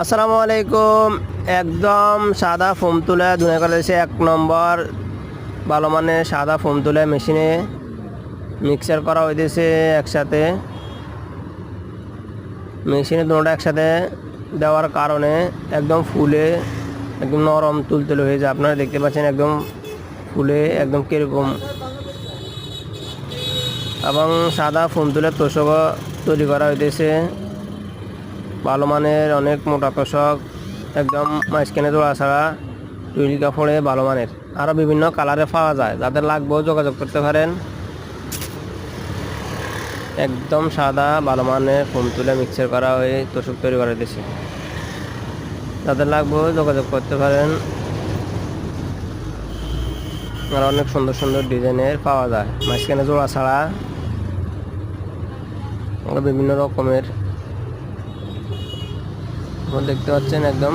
আসসালামু আলাইকুম। একদম সাদা ফোম তুলে ধুনে করেছে এক নম্বর ভালো মানে সাদা ফোম তুলে মেশিনে মিক্সার করা হইতেছে একসাথে। মেশিনে দুটোটা একসাথে দেওয়ার কারণে একদম ফুলে একদম নরম তুলতুলে হয়ে যায়। আপনারা দেখতে পাচ্ছেন একদম ফুলে একদম কীরকম। এবং সাদা ফোম তুলে তোষক তৈরি করা হইতেছে ভালো মানের, অনেক মোটা তোষক একদম মাঝখানে জোড়া ছাড়া টুইল কাপড়ে ভালো মানের। আরও বিভিন্ন কালারে পাওয়া যায়, যাদের লাগবেও যোগাযোগ করতে পারেন। একদম সাদা, ভালো মানের ফোম তুলে মিক্সার করা হয়ে তোষক তৈরি করে দিয়েছে যাদের লাগবেও যোগাযোগ করতে পারেন। আর অনেক সুন্দর সুন্দর ডিজাইনের পাওয়া যায় মাঝখানে জোড়া ছাড়া। বিভিন্ন রকমের দেখতে পাচ্ছেন একদম।